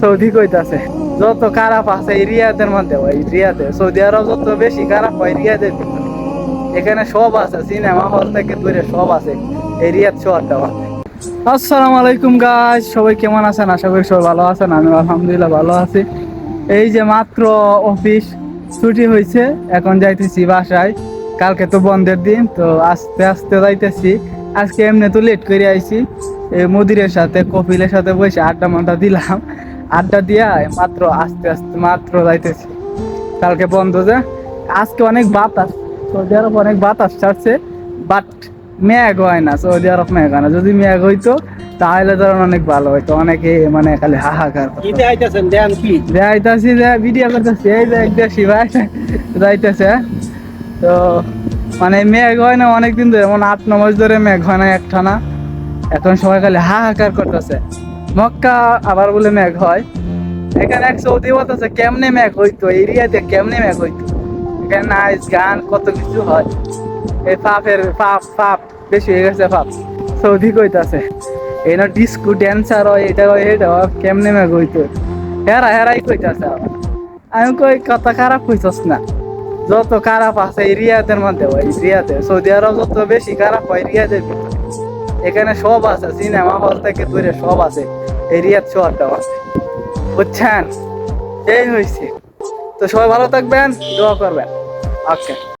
Saudi কইতাছে, যত খারাপ আছে রিয়াদের মধ্যে, ওই রিয়াদে, সৌদি আরব যত বেশি খারাপ হয় রিয়াদের এখানে সব আছে, সিনেমা হল থেকে দূরে সব আছে, এই রিয়াদ শহরটা আসসালামু আলাইকুম গাইস সবাই কেমন আছেন? আশা করি সবাই ভালো আছেন আমি আলহামদুলিল্লাহ ভালো আছি। এই যে মাত্র অফিস ছুটি হয়েছে এখন যাইতেছি বাসায়। কালকে তো বন্ধের দিন, তো আস্তে আস্তে যাইতেছি। আজকে এমনি তো লেট করে আইছি। এই মুদিরের সাথে, কপিলের সাথে বসে আড্ডা মাড্ডা দিলাম। আড্ডা দিয়া মাত্র আস্তে আস্তে মাত্র যাইতেছি। কালকে বন্ধ যে আজকে অনেক বাতাস সৌদি আরব অনেক বাতাস ছাড়ছে বাট মেঘ হয় না সৌদি আরব মেঘ হয় না। যদি মেঘ হইতো তাহলে ধরেন অনেক ভালো হইতো। অনেকে মানে খালি হাহাকার যাইতাছি যে ভিডিও করতেছি এই যে একটা ভাই যাইতেছে। তো মানে মেঘ হয় না অনেকদিন ধরে মানে আট ন মাস ধরে মেঘ হয় না একটানা। এখন সবাই খালি হাহাকার করতেছে। মক্কা আবার বলে মেঘ হয়। এখানে এক সৌদি বলতেছে কেমনে মেঘ হইতো? এরিয়াতে কেমনে মেঘ হইতো? এখানে নাচ, গান, কত কিছু হয়। এই পাপের, পাপ পাপ, বেশি হয়ে গেছে পাপ। সৌদি কইতাছে, এই না ডিস্কো ড্যান্সার হয়, এটা হয় এটা হয়, কেমনে মেঘ হইতো? হেরা, হেরাই কইতাছে আমি কই, কথা খারাপ কইছস না। যত খারাপ আছে এই রিয়াদের মধ্যে ওই রিয়াদে সৌদি আরব যত বেশি খারাপ হয় রিয়াদের ভিতরে। এখানে সব আছে, সিনেমা হল থেকে দূরে সব আছে এরিয়ার শহরটাও আছে। বুঝছেন? এই হয়েছে তো সবাই ভালো থাকবেন, দোয়া করবেন। ওকে।